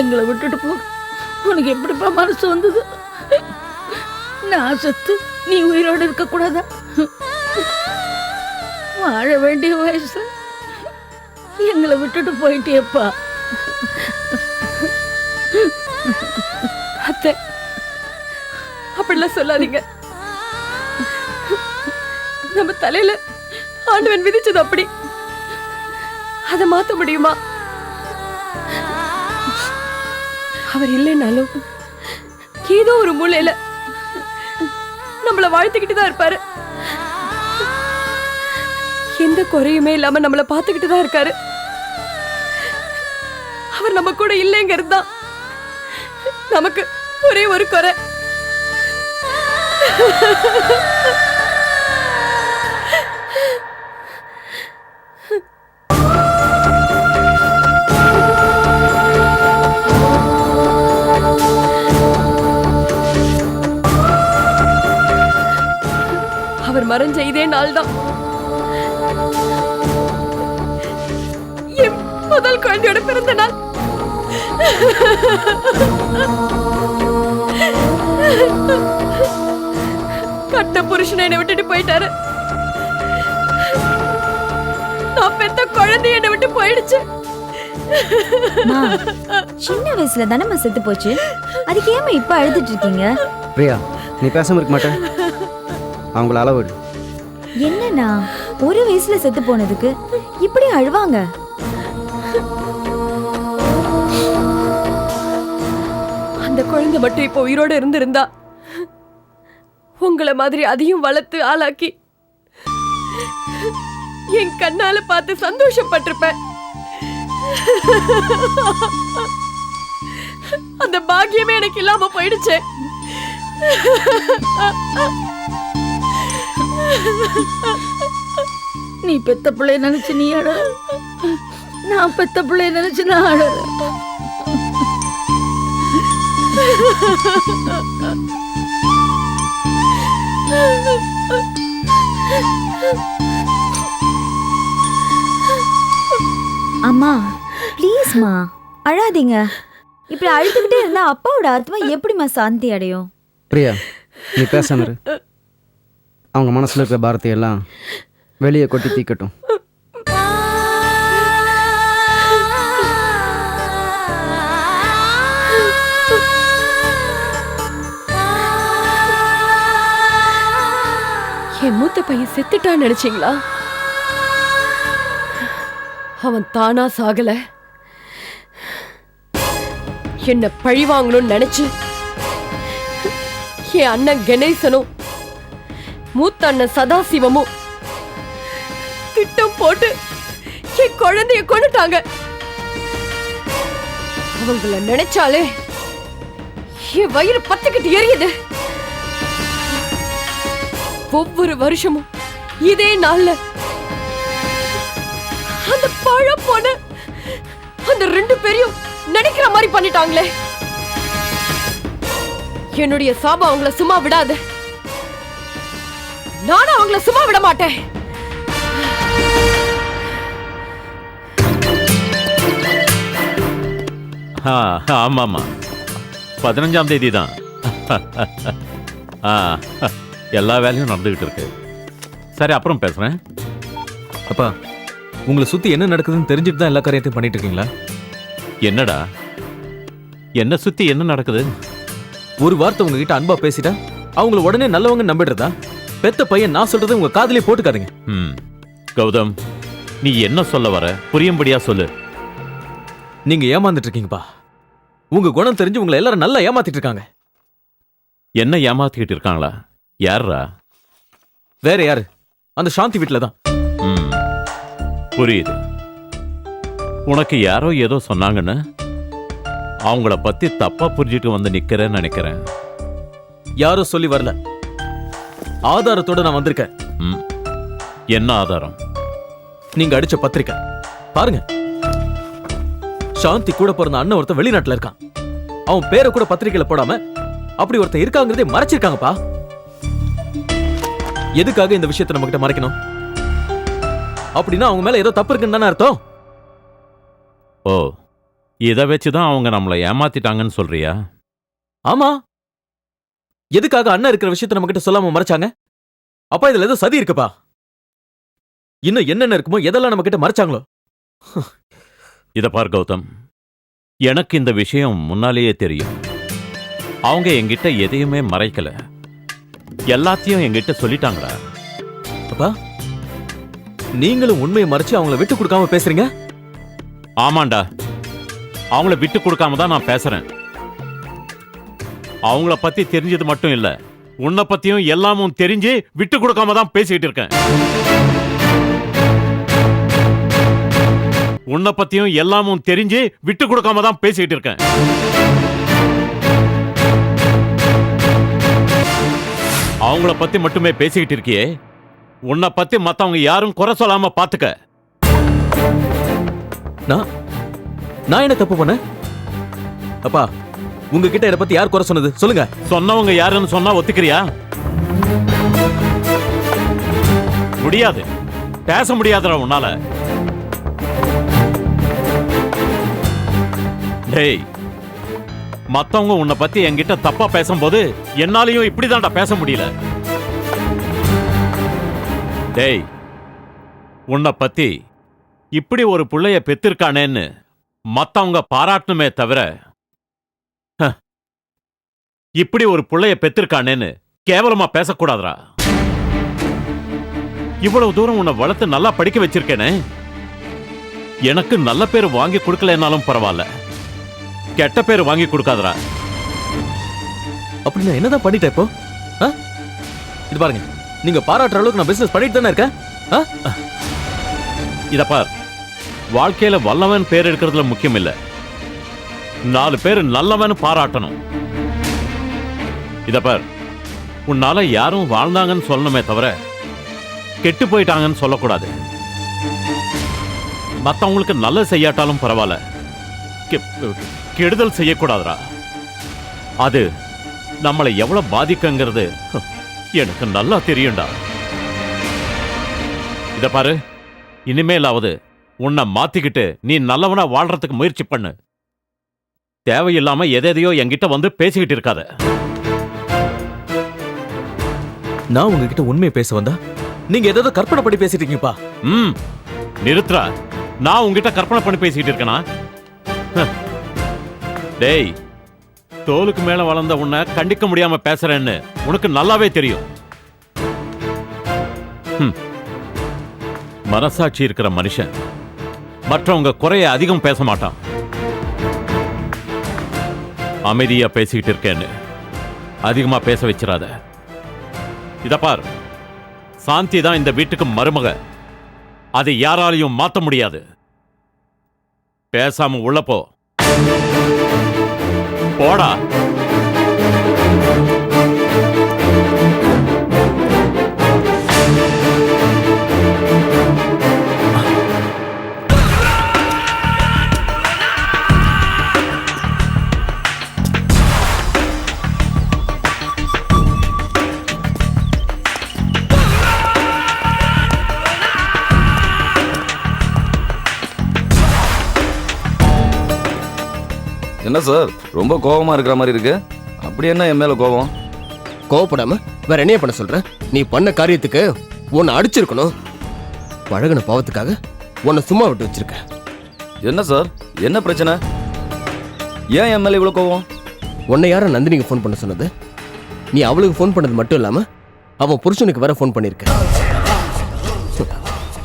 எங்களை விட்டுட்டு போ. உனக்கு எப்படிப்பா மனசு வந்தது? நான் செத்து நீ உயிரோடு இருக்க கூடாதா வாழ வேண்டிய வயசு. எங்களை விட்டுட்டு போயிட்டியப்பா. அத்தை அப்படிலாம் சொல்லாதீங்க. நம்ம தலையில ஆண்டவன் விதிச்சது அப்படி. அதை மாத்த முடியுமா? அவர் இல்லைனாலும் ஏதோ ஒரு மூலையில நம்மள வாழ்த்துக்கிட்டு தான் இருப்பாரு. எந்த குறையுமே இல்லாம நம்மள பார்த்துக்கிட்டு தான் இருக்காரு. அவர் நம்ம கூட இல்லைங்கிறது தான் நமக்கு ஒரே ஒரு குறை. மறைஞ்ச இதே நாள் தான் முதல் குழந்தையோட பிறந்த நாள். கட்ட புருஷனை என்னை விட்டுட்டு போயிட்டாரு. நான் பெத்த குழந்தை என்னை விட்டு போயிடுச்சு. சின்ன வயசுல தானே செத்து போச்சு. அதுக்கு ஏமா இப்ப அழுதுட்டு இருக்கீங்க? பிரியா நீ பேசாம இருக்க மாட்டேன் அவங்கள அளவிடு என்னண்ணா ஒரு வயசுல செத்து போனதுக்கு இப்படி அழுவாங்க? அந்த குழந்தை மட்டும் இப்போ உயிரோட இருந்திருந்தா உங்களை மாதிரி அதையும் வளர்த்து ஆளாக்கி என் கண்ணால பார்த்து சந்தோஷப்பட்டிருப்பேன். அந்த பாக்கியமே எனக்கு இல்லாம போயிடுச்சு. நீ பெத்த பிள்ளைய நினைச்சு நீ அழ நான் பெத்த பிள்ளைய நினைச்சு நான் அழ அம்மா ப்ளீஸ்மா அழாதீங்க. இப்படி அழுதுகிட்டே இருந்தா அப்பாவோட ஆத்மா எப்படிம்மா சாந்தி அடையும்? பிரியா நீ பேசாம இரு. அவங்க மனசில் இருக்கிற பாரதியெல்லாம் வெளியே கொட்டி தீக்கட்டும். என் மூத்த பையன் செத்துட்டான்னு நினைச்சீங்களா? அவன் தானா சாகல. என்ன பழி வாங்கணும்னு நினைச்சு என் அண்ணன் கணேசனும் மூத்த அண்ணன் சதாசிவமும். திட்டம் போட்டு என் குழந்தைய கொண்டுட்டாங்க அவங்கள நினைச்சாலே என் வயிறு பத்துக்கிட்டு எரியுது. ஒவ்வொரு வருஷமும் இதே நாள்ல அந்த பழம் போன அந்த ரெண்டு பேரையும் நினைக்கிற மாதிரி பண்ணிட்டாங்களே. என்னுடைய சாபம் அவங்கள சும்மா விடாது. நானும் அவங்கள சும்மா விட மாட்டேன். ஆ ஆமாம்மா. பதினஞ்சாம் தேதி தான் ஆ எல்லா வேலையும் நடந்துகிட்டு இருக்கு. சரி அப்புறம் பேசுறேன். அப்பா உங்களை சுத்தி என்ன நடக்குதுன்னு தெரிஞ்சுட்டு தான் எல்லா காரியத்தையும் பண்ணிட்டு இருக்கீங்களா? என்னடா? என்ன சுத்தி என்ன நடக்குது? ஒரு வார்த்தை உங்ககிட்ட அன்பா பேசிட்டா அவங்கள உடனே நல்லவங்க நம்பிடுறதா? பெத்த பையன் நான் சொல்றதை உங்க காதுலயே போட்டுக்காதீங்க. ம். கௌதம் நீ என்ன சொல்ல வர? புரியும்படியா சொல்லு. நீங்க ஏமாந்துட்டு இருக்கீங்கப்பா உங்க குணம் தெரிஞ்சு உங்களை எல்லாரும் நல்லா ஏமாத்திட்டு இருக்காங்க என்ன ஏமாத்திக்கிட்டு இருக்காங்களா? யார்ரா? வேற யாரு? அந்த சாந்தி வீட்டுல தான் ம். புரியுது. உனக்கு யாரோ ஏதோ சொன்னாங்கன்னு? அவங்கள பத்தி தப்பா புரிஞ்சுட்டு வந்து நிக்கிறேன்னு நினைக்கிறேன். யாரும் சொல்லி வரல. ஆதாரத்தோட நான் வந்திருக்கேன். ம். என்ன ஆதாரம்? நீங்க அடிச்ச பத்திரிக்கை. பாருங்க. சாந்தி கூட பிறந்த அண்ணன் ஒருத்தன் வெளிநாட்டுல இருக்கான். அவன் பேரை கூட பத்திரிக்கையில போடாம அப்படி ஒருத்தன் இருக்காங்கிறதே மறைச்சிருக்காங்கப்பா. எதுக்காக இந்த விஷயத்தை நம்ம கிட்ட மறைக்கணும்? அப்படின்னா அவங்க மேல ஏதோ தப்பு இருக்குன்னு தானே அர்த்தம்? ஓ இதை வச்சு தான் அவங்க நம்மளை ஏமாத்திட்டாங்கன்னு சொல்றியா? ஆமா. எதுக்காக அண்ணன் இருக்கிற விஷயத்த நம்ம கிட்ட சொல்லாம மறைச்சாங்க? அப்பா இதுல ஏதோ சதி இருக்குப்பா. இன்னும் என்னென்ன இருக்குமோ எதெல்லாம் நம்ம கிட்ட மறைச்சாங்களோ? இதை பார் கௌதம். எனக்கு இந்த விஷயம் முன்னாலேயே தெரியும். அவங்க என்கிட்ட எதையுமே மறைக்கல. எல்லாத்தையும் என்கிட்ட சொல்லிட்டாங்கடா அப்பா நீங்களும் உண்மையை மறைச்சு அவங்கள விட்டு கொடுக்காம பேசுறீங்க? ஆமாண்டா. அவங்கள விட்டு கொடுக்காம தான் நான் பேசுறேன். அவங்கள பத்தி தெரிஞ்சது மட்டும் இல்ல. உன்னை பத்தியும் எல்லாமும் தெரிஞ்சு விட்டு கொடுக்காம தான் பேசிக்கிட்டு இருக்கேன். உன்னை பத்தியும் எல்லாமும் தெரிஞ்சு விட்டு கொடுக்காம தான் பேசிக்கிட்டு இருக்கேன். அவங்கள பத்தி மட்டுமே பேசிக்கிட்டு இருக்கியே. உன்னை பத்தி மத்தவங்க யாரும் குறை சொல்லாம பாத்துக்க. நான் நான் என்ன தப்பு பண்ணேன்? அப்பா உங்ககிட்ட இதை பத்தி யார் குறை சொன்னது? சொல்லுங்க. சொன்னவங்க யாருன்னு சொன்னா ஒத்துக்கிறியா? முடியாது. பேச முடியாதுடா உன்னால. டேய் மத்தவங்க உன்னை பத்தி என்கிட்ட தப்பா பேசும்போது என்னாலையும் இப்படிதான்டா பேச முடியல. டேய் உன்னை பத்தி இப்படி ஒரு பிள்ளைய பெத்திருக்கானேன்னு மத்தவங்க பாராட்டணுமே தவிர இப்படி ஒரு புள்ளைய பெத்திருக்கானேன்னு கேவலமா பேசக்கூடாதுடா. இவ்வளவு தூரம் உன்னை வளர்த்து நல்லா படிக்க வச்சிருக்கேனே. எனக்கு நல்ல பேர் வாங்கி கொடுக்கலனாலும் பரவாயில்ல. கெட்ட பேர் வாங்கி கொடுக்காதடா. அப்படி நான் என்னதான் பண்ணிட்டேன் இப்போ? ஆ? இது பாருங்க நீங்க பாராட்டுற அளவுக்கு நான் பிசினஸ் பண்ணிட்டு தானே இருக்கேன்? ஆ? இத பார் வாழ்க்கையில வல்லவன் பேர் எடுக்கிறதுல முக்கியம் இல்ல. நாலு பேர் நல்லவன் பாராட்டணும். இத பார். உன்னால யாரும் வாழ்ந்தாங்கன்னு சொல்லணுமே தவிர கெட்டு போயிட்டாங்கன்னு சொல்லக்கூடாது. மத்தவங்களுக்கு நல்லது செய்யாட்டாலும் பரவாயில்ல. கெடுதல் செய்யக்கூடாதுடா. அது நம்மளை எவ்வளவு பாதிக்குங்கிறது எனக்கு நல்லா தெரியும்டா. இத பாரு. இனிமேலாவது உன்னை மாத்திக்கிட்டு நீ நல்லவனா வாழ்றதுக்கு முயற்சி பண்ணு. தேவையில்லாம எதையோ என்கிட்ட வந்து பேசிக்கிட்டு இருக்காத. நான் உங்ககிட்ட உண்மையை பேச வந்தா நீங்க ஏதாவது கற்பனை பண்ணி பேசிட்டு இருக்கீங்கப்பா ம் நிறுத்துறா. நான் உங்ககிட்ட கற்பனை பண்ணி பேசிக்கிட்டு இருக்கேனா? டேய் தோலுக்கு மேல வளர்ந்த உன்னை கண்டிக்க முடியாம பேசுறேன்னு உனக்கு நல்லாவே தெரியும். மனசாட்சி இருக்கிற மனுஷன். மற்றவங்க குறைய அதிகம் பேச மாட்டான். அமைதியா பேசிக்கிட்டு இருக்கேன்னு. அதிகமா பேச வச்சிடாத. இத பார். சாந்தி தான் இந்த வீட்டுக்கு மருமக. அதை யாராலையும் மாத்த முடியாது. பேசாம உள்ள போ. போடா. என்ன சார் ரொம்ப கோவமா இருக்கிற மாதிரி இருக்கு. அப்படி என்ன என் மேல கோவம்? கோவப்படாம வேற என்னைய பண்ண சொல்ற? நீ பண்ண காரியத்துக்கு உன்னை அடிச்சிருக்கணும். பழகுன பாவத்துக்காக உன்னை சும்மா விட்டு வச்சிருக்க. என்ன சார்? என்ன பிரச்சனை? ஏன் என் மேல இவ்வளவு கோவம்? உன்னை யார நந்தினிக்கு ஃபோன் பண்ண சொன்னது. நீ அவளுக்கு ஃபோன் பண்ணது மட்டும் இல்லாம அவன் புருஷனுக்கு வேற ஃபோன் பண்ணிருக்க.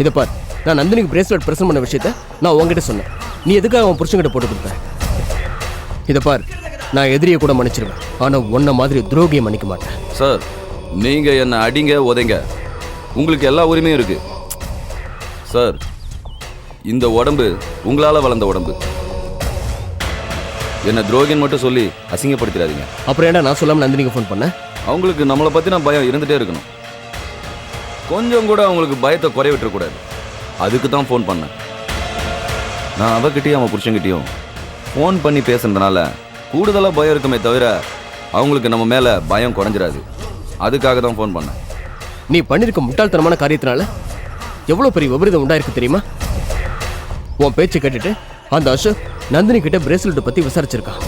இதை பார் நான் நந்தினிக்கு பிரேஸ்லெட் பிரசன்ட் பண்ண விஷயத்த நான் உன்கிட்ட சொன்னேன். நீ எதுக்காக அவன் புருஷன்கிட்ட போட்டு கொடுத்த? இதை பார் நான் எதிரியை கூட மன்னிச்சிருவேன். ஆனா உன்ன மாதிரி துரோகியை மன்னிக்க மாட்டேன். சார் நீங்க என்ன அடிங்க உதைங்க. உங்களுக்கு எல்லா உரிமையும் இருக்கு. சார் இந்த உடம்பு உங்களால வளர்ந்த உடம்பு. என்ன துரோகின்னு மட்டும் சொல்லி அசிங்கப்படுத்திடாதீங்க. அப்புறம் ஏன்டா நான் சொல்லாம நந்தினிக்கு ஃபோன் பண்ணேன் அவங்களுக்கு நம்மளை பத்தின பயம் இருந்துட்டே இருக்கணும். கொஞ்சம் கூட அவங்களுக்கு பயத்தை குறைய விட்டுறக்கூடாது. அதுக்கு தான் ஃபோன் பண்ணேன். நான் அவகிட்டயும் அவன் புருஷன்கிட்டயும் ஃபோன் பண்ணி பேசுனதுனால கூடுதலாக பயம் இருக்குமே தவிர அவங்களுக்கு நம்ம மேலே பயம் குறைஞ்சிராது. அதுக்காக தான் ஃபோன் பண்ணேன். நீ பண்ணியிருக்க முட்டாள்தனமான காரியத்தினால எவ்வளோ பெரிய விபரீதம் உண்டாயிருக்கு தெரியுமா? உன் பேச்சு கேட்டுட்டு அந்த அசோக் நந்தினி கிட்ட பிரேஸ்லெட்டை பத்தி விசாரிச்சிருக்கான்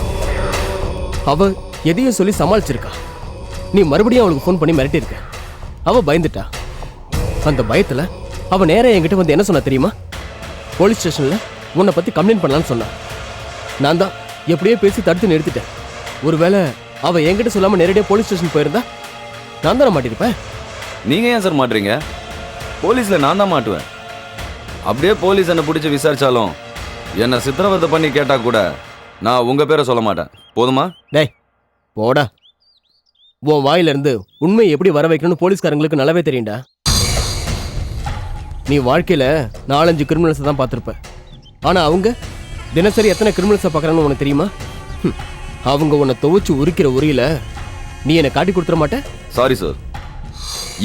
அவ எதையும் சொல்லி சமாளிச்சிருக்கா. நீ மறுபடியும் அவளுக்கு ஃபோன் பண்ணி மிரட்டியிருக்க. அவ பயந்துட்டா. அந்த பயத்துல அவ நேராக என்கிட்ட வந்து என்ன சொன்னா தெரியுமா? போலீஸ் ஸ்டேஷன்ல உன்னை பத்தி கம்ப்ளைண்ட் பண்ணலாம்னு சொன்னான் நான் தான். எப்படியோ பேசி தடுத்து நிறுத்திட்டேன். ஒருவேளை அவ என்கிட்ட சொல்லாம நேரடியாக போலீஸ் ஸ்டேஷன் போயிருந்தா நான் தானே மாட்டிருப்பேன்? நீங்க ஏன் சார் மாட்டுறீங்க? போலீஸ்ல நான் தான் மாட்டுவேன். அப்படியே போலீஸ் என்னை பிடிச்சி விசாரிச்சாலும் என்னை சித்திரவதை பண்ணி கேட்டா கூட நான் உங்க பேரை சொல்ல மாட்டேன். போதுமா? டேய் போடா. உன் வாயிலிருந்து உண்மையை எப்படி வர வைக்கணும்னு போலீஸ்காரங்களுக்கு நல்லாவே தெரியும்டா. நீ வாழ்க்கையில நாலஞ்சு கிரிமினல்ஸை தான் பார்த்துருப்ப. ஆனா அவங்க தினசரி எத்தனை கிரிமினல்ஸை பார்க்குறாங்கன்னு உனக்கு தெரியுமா? அவங்க உன்னை துவைச்சு உரிக்கிற உரியில நீ என்னை காட்டி கொடுத்துட மாட்ட? சாரி சார்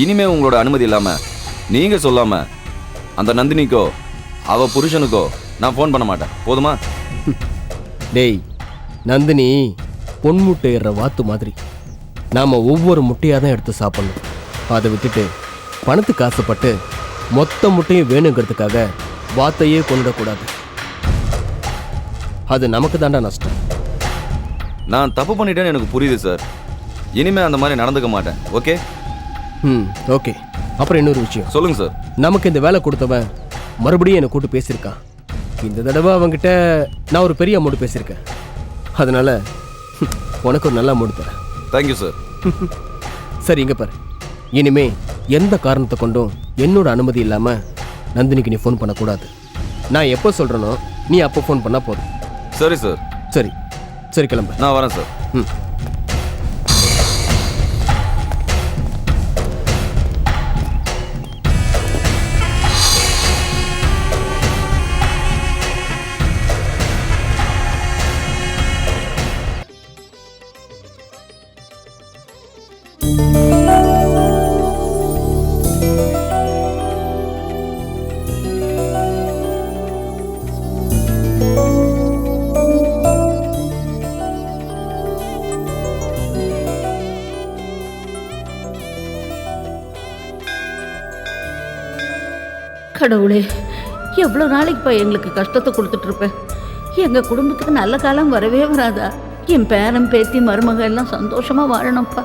இனிமே உங்களோட அனுமதி இல்லாம நீங்க சொல்லாம அந்த நந்தினிக்கோ அவ புருஷனுக்கோ நான் ஃபோன் பண்ண மாட்டேன். போதுமா? டேய் நந்தினி பொன் முட்டையிடுற வாத்து மாதிரி. நாம ஒவ்வொரு முட்டையாக தான் எடுத்து சாப்பிடணும். அதை விட்டுட்டு பணத்துக்கு ஆசைப்பட்டு மொத்த முட்டையும் வேணுங்கிறதுக்காக வாத்தையே கொண்டுடக்கூடாது. அது நமக்கு தாண்டா நஷ்டம். நான் தப்பு பண்ணிட்டேன்னு எனக்கு புரியுது சார். இனிமே அந்த மாதிரி நடந்துக்க மாட்டேன். ஓகே? ம் ஓகே. அப்புறம் இன்னொரு விஷயம். சொல்லுங்க சார். நமக்கு இந்த வேலை கொடுத்தவன் மறுபடியும் என்னை கூட்டு பேசியிருக்கான். இந்த தடவை அவன்கிட்ட நான் ஒரு பெரிய அமௌண்ட் பேசியிருக்கேன். அதனால உனக்கு ஒரு நல்ல அமௌண்ட் தரேன். தேங்க்யூ சார் சரி இங்க பாரு. இனிமே எந்த காரணத்தை கொண்டும் என்னோட அனுமதி இல்லாம நந்தினிக்கு நீ ஃபோன் பண்ணக்கூடாது. நான் எப்போ சொல்றேனோ நீ அப்போ ஃபோன் பண்ணா போதும். சரி சார். சரி. சரி கிளம்பு. நான் வரேன் சார். ம். கடவுளே எவ்வளோ நாளைக்கு இப்போ எங்களுக்கு கஷ்டத்தை கொடுத்துட்ருப்பேன் எங்கள் குடும்பத்துக்கு நல்ல காலம் வரவே வராதா? என் பேரன் பேத்தி மருமகள் எல்லாம் சந்தோஷமாக வாழணும்ப்பா.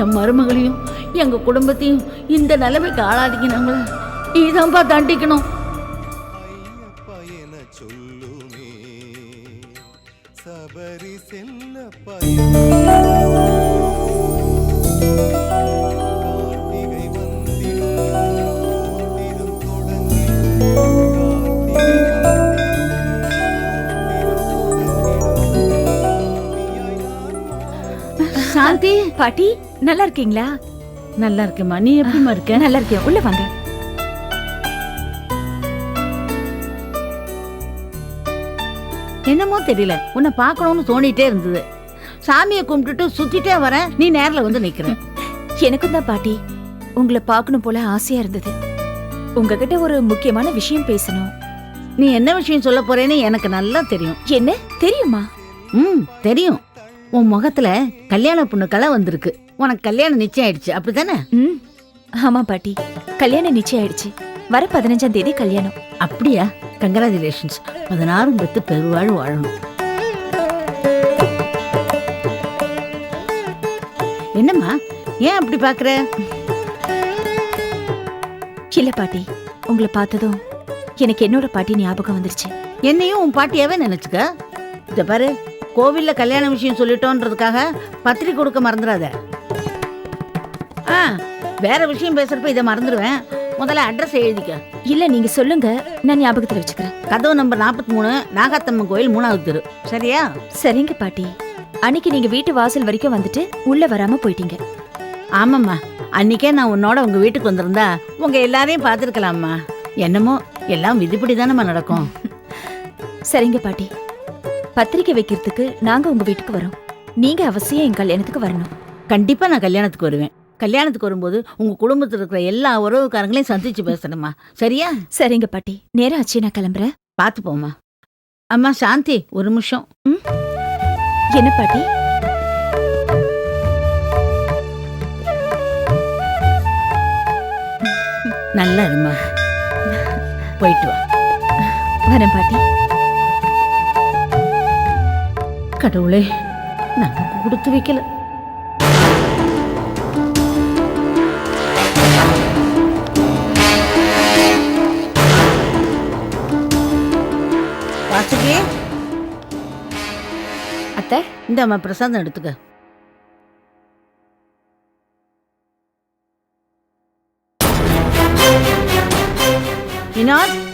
என் மருமகளையும் எங்கள் குடும்பத்தையும் இந்த நிலைமைக்கு ஆளாதிக்கினாங்கள நீதான்ப்பா தண்டிக்கணும். சொல்லுமே சபரி செல்ல சாந்தி பாட்டி நல்லா இருக்கீங்களா? நல்லா இருக்கேம்மா. நீ எப்படிம்மா இருக்க? நல்லா இருக்கேன். உள்ள வாங்க. என்னமோ தெரியல. உன்னை பார்க்கணும்னு தோணிட்டே இருந்தது. சாமியை கும்பிட்டுட்டு சுத்திட்டே வரேன். நீ நேர்ல வந்து நிக்கிற. எனக்கும் தான் பாட்டி. உங்களை பார்க்கணும் போல ஆசையா இருந்தது. உங்ககிட்ட ஒரு முக்கியமான விஷயம் பேசணும். நீ என்ன விஷயம் சொல்ல போறேன்னு எனக்கு நல்லா தெரியும். என்ன? தெரியுமா? ம் தெரியும். உன் முகத்துல கல்யாண பொண்ணு கலை வந்திருக்கு. உனக்கு கல்யாணம் நிச்சயம் ஆயிடுச்சு. அப்படிதானே ம். ஆமா பாட்டி. கல்யாணம் நிச்சயம் ஆயிடுச்சு. வர பதினஞ்சாம் தேதி கல்யாணம். அப்படியா? கங்க்ராச்சுலேஷன்ஸ் பதினாறும் பெத்து பெருவாழ் வாழணும். என்னம்மா? ஏன் அப்படி பாக்குற? இல்ல பாட்டி. உங்களை பார்த்ததும் எனக்கு என்னோட பாட்டி ஞாபகம் வந்துருச்சு. என்னையும் உன் பாட்டியாவே நினைச்சுக்க? இத பாரு. கோவில்ல கல்யாண விஷயம் சொல்லிட்டோன்றதுக்காக பத்திரிக்கை கொடுக்க மறந்துடாத ஆ வேற விஷயம் பேசுறப்ப இதை மறந்துடுவேன் முதல்ல அட்ரஸ் எழுதிக்க. இல்ல நீங்க சொல்லுங்க. நான் ஞாபகத்துல வச்சுக்கிறேன். கதவு நம்பர் நாற்பத்தி மூணு நாகாத்தம்மன் கோயில் மூணாவது தெரு. சரியா? சரிங்க பாட்டி. அன்னைக்கு நீங்க வீட்டு வாசல் வரைக்கும் வந்துட்டு உள்ள வராம போயிட்டீங்க. ஆமாம்மா. அன்னைக்கே நான் உன்னோட உங்க வீட்டுக்கு வந்திருந்தா உங்க எல்லாரையும் பார்த்துருக்கலாம்மா. என்னமோ எல்லாம் விதிப்படி தானம்மா நடக்கும். சரிங்க பாட்டி. பத்திரிக்கை வைக்கிறதுக்கு நாங்க உங்க வீட்டுக்கு வரோம். நீங்க அவசியம் என் கல்யாணத்துக்கு வரணும். கண்டிப்பா நான் கல்யாணத்துக்கு வருவேன். கல்யாணத்துக்கு வரும்போது உங்க குடும்பத்தில் இருக்கிற எல்லா உறவுக்காரங்களையும் சந்திச்சு பேசணுமா? சரியா? சரிங்க பாட்டி. நேரம் ஆச்சு நான் கிளம்புறேன். பார்த்து போம்மா. அம்மா சாந்தி ஒரு நிமிஷம். என்ன பாட்டி? நல்லா இருமா போயிட்டு வா. வரேன் பாட்டி. கடவுளே நமக்கு கொடுத்து வைக்கல. வாசுகி. அத்தை இந்தாம்மா பிரசாதம் எடுத்துக்க. வினோத்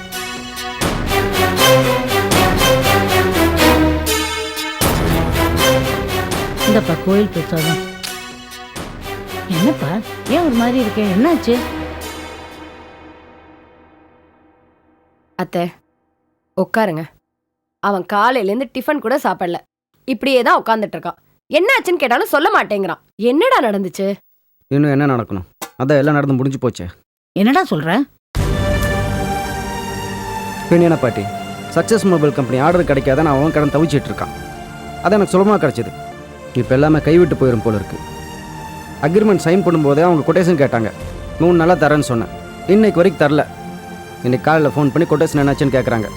இந்தப்பா கோயில் பிரசாதம் என்னப்பா ஏன் ஒரு மாதிரி இருக்கேன் என்னாச்சு? அத்தை உட்காருங்க. அவன் காலையிலேருந்து டிஃபன் கூட சாப்பிடல. இப்படியே தான் உட்காந்துட்டு இருக்கான் என்னாச்சுன்னு கேட்டாலும் சொல்ல மாட்டேங்கிறான். என்னடா நடந்துச்சு? இன்னும் என்ன நடக்கணும்? அதான் எல்லாம் நடந்து முடிஞ்சு போச்சே. என்னடா சொல்ற? பின்ன என்ன பாட்டி? சக்ஸஸ் மொபைல் கம்பெனி ஆர்டர் கிடைக்காத நான் அவன் கடன் தவிச்சிட்டு இருக்கான் அது எனக்கு சுலபமாக கிடச்சிது. இப்போ எல்லாமே கைவிட்டு போயிடும் போல இருக்கு. அக்ரிமெண்ட் சைன் பண்ணும்போதே அவங்க கொட்டேஷன் கேட்டாங்க. மூணு நாளாக தரேன்னு சொன்னேன். இன்னைக்கு வரைக்கும் தரல. இன்னைக்கு காலையில் ஃபோன் பண்ணி கொட்டேஷன் என்னாச்சுன்னு கேட்குறாங்க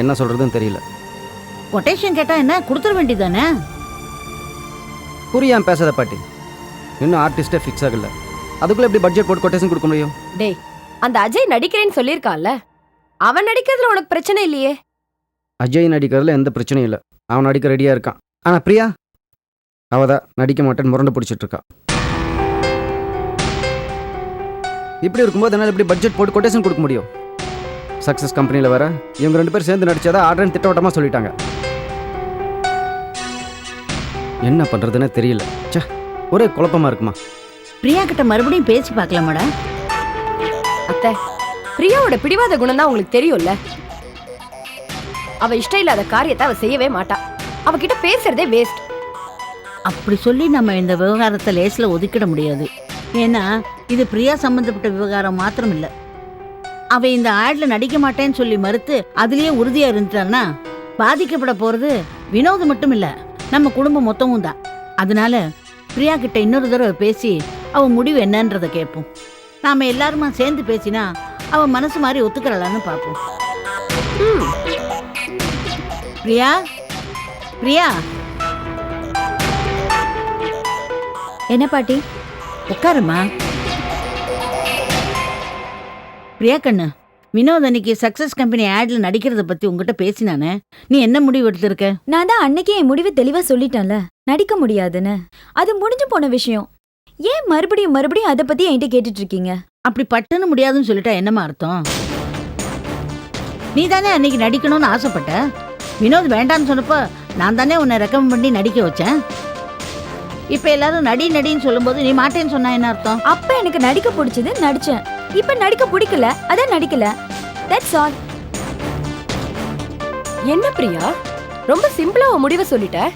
என்ன சொல்கிறதுன்னு தெரியல. கொட்டேஷன் கேட்டா என்ன? கொடுத்துட வேண்டியதானே புரியாம பேசாத பாட்டி. இன்னும் ஆர்டிஸ்டே ஃபிக்ஸ் ஆகல. அதுக்குள்ளே எப்படி பட்ஜெட் போட்டு கொட்டேஷன் கொடுக்க முடியும்? டேய் அந்த அஜய் நடிக்கிறேன்னு சொல்லியிருக்கான்ல? அவன் நடிக்கிறதுல உனக்கு பிரச்சனை இல்லையே. அஜய் நடிக்கிறதுல எந்த பிரச்சனையும் இல்லை. அவன் நடிக்க ரெடியாக இருக்கான். ஆனால் பிரியா அவ தான் நடிக்க மாட்டேன்னு முரண்டு பிடிச்சிட்டு இருக்கா இப்படி இருக்கும்போது என்னால் எப்படி பட்ஜெட் போட்டு கொட்டேஷன் கொடுக்க முடியும்? சக்ஸஸ் கம்பெனியில் வர இவங்க ரெண்டு பேரும் சேர்ந்து நடிச்சதா ஆர்டர்னு திட்டவட்டமாக சொல்லிட்டாங்க. என்ன பண்ணுறதுன்னே தெரியல. ச்சே ஒரே குழப்பமா இருக்குமா? பிரியா கிட்ட மறுபடியும் பேசி பார்க்கலாமாடா? அத்தை பிரியாவோட பிடிவாத குணம் தான் உங்களுக்கு தெரியும்ல? அவ இஷ்டம் இல்லாத காரியத்தை அவ செய்யவே மாட்டா. அவகிட்ட பேசுறதே வேஸ்ட் அப்படி சொல்லி நம்ம இந்த விவகாரத்தை லேசில் ஒதுக்கிட முடியாது. ஏன்னா இது பிரியா சம்பந்தப்பட்ட விவகாரம் மாத்திரம் இல்லை அவ இந்த ஆட்ல நடிக்க மாட்டேன்னு சொல்லி மறுத்து அதுலயே உறுதியா இருந்துட்டான்னா பாதிக்கப்பட போறது வினோத் மட்டும் இல்ல நம்ம குடும்பம் மொத்தமும் தான். அதனால பிரியா கிட்ட இன்னொரு தடவை பேசி அவ முடிவு என்னன்றதை கேட்போம். நாம எல்லாருமா சேர்ந்து பேசினா அவ மனசு மாதிரி ஒத்துக்கிறலான்னு பார்ப்போம். பிரியா? பிரியா? என்ன பாட்டி? உட்காருமா பிரியா கண்ணு வினோத் அன்னைக்கு சக்சஸ் கம்பெனி ஆட்ல நடிக்கிறத பத்தி உங்ககிட்ட பேசினானே. நீ என்ன முடிவு எடுத்திருக்க? நான் தான் அன்னைக்கே என் முடிவை தெளிவா சொல்லிட்டேன்ல. நடிக்க முடியாதுன்னு. அது முடிஞ்சு போன விஷயம். ஏன் மறுபடியும் மறுபடியும் அதை பத்தி என்கிட்ட கேட்டுட்டு இருக்கீங்க அப்படி பட்டுன்னு முடியாதுன்னு சொல்லிட்டா என்னமா அர்த்தம்? நீ தானே அன்னைக்கு நடிக்கணும்னு ஆசைப்பட்ட? வினோத் வேண்டான்னு சொன்னப்ப நான் தானே உன்னை ரெக்கமெண்ட் பண்ணி நடிக்க வச்சேன். இப்ப எல்லாரும் நடி நடின்னு சொல்லும்போது நீ மாட்டேன்னு சொன்னா என்ன அர்த்தம்? அப்ப எனக்கு நடிக்க பிடிச்சது நடிச்சேன். இப்ப நடிக்க பிடிக்கல அதான் நடிக்கல. தட்ஸ் ஆல் என்ன பிரியா? ரொம்ப சிம்பிளா உன் முடிவை சொல்லிட்ட.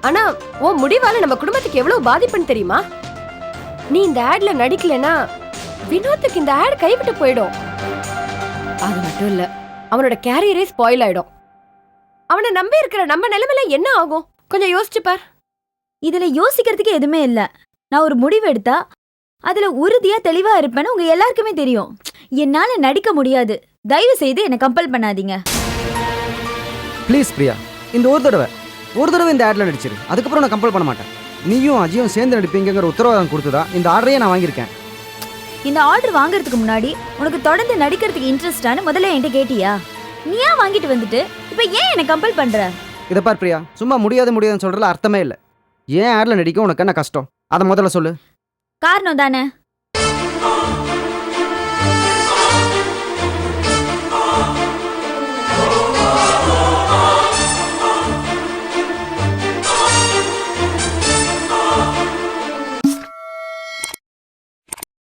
ஆனா உன் முடிவால நம்ம குடும்பத்துக்கு எவ்வளவு பாதிப்புன்னு தெரியுமா? நீ இந்த ஆட்ல நடிக்கலனா வினோத்துக்கு இந்த ஆட் கைவிட்டு போயிடும். அது மட்டும் இல்ல அவனோட கேரியரே ஸ்பாயில் ஆயிடும். அவனை நம்பி இருக்கிற நம்ம நிலைமையில என்ன ஆகும்? கொஞ்சம் யோசிச்சு பார். இதுல யோசிக்கிறதுக்கு எதுவுமே இல்ல. நான் ஒரு முடிவு எடுத்தா அதுல உறுதியா தெளிவா இருப்பேன்னு உங்க எல்லாருக்குமே தெரியும். என்னால நடிக்க முடியாது. தயவு செய்து என்னை கம்பல் பண்ணாதீங்க. ப்ளீஸ் பிரியா இந்த ஒரு தடவை ஒரு தடவை இந்த ஆட்ல நடிச்சிரு. அதுக்கப்புறம் நான் கம்பல் பண்ண மாட்டேன். நீயும் அஜயும் சேர்ந்து நடிப்பீங்கிற உத்தரவாதம் கொடுத்துதா இந்த ஆர்டரையே நான் வாங்கியிருக்கேன். இந்த ஆர்டர் வாங்குறதுக்கு முன்னாடி உனக்கு தொடர்ந்து நடிக்கிறதுக்கு இன்ட்ரெஸ்டானு முதல்ல என்கிட்ட கேட்டியா? நீ ஏன் வாங்கிட்டு வந்துட்டு இப்ப ஏன் என்னை கம்பல் பண்ற? இதை பார் பிரியா சும்மா முடியாது முடியாதுன்னு சொல்றதுல அர்த்தமே இல்லை. ஏன் ஆட்ல நடிக்க உனக்கு என்ன கஷ்டம்? அதை முதல்ல சொல்லு. காரணம் தானே?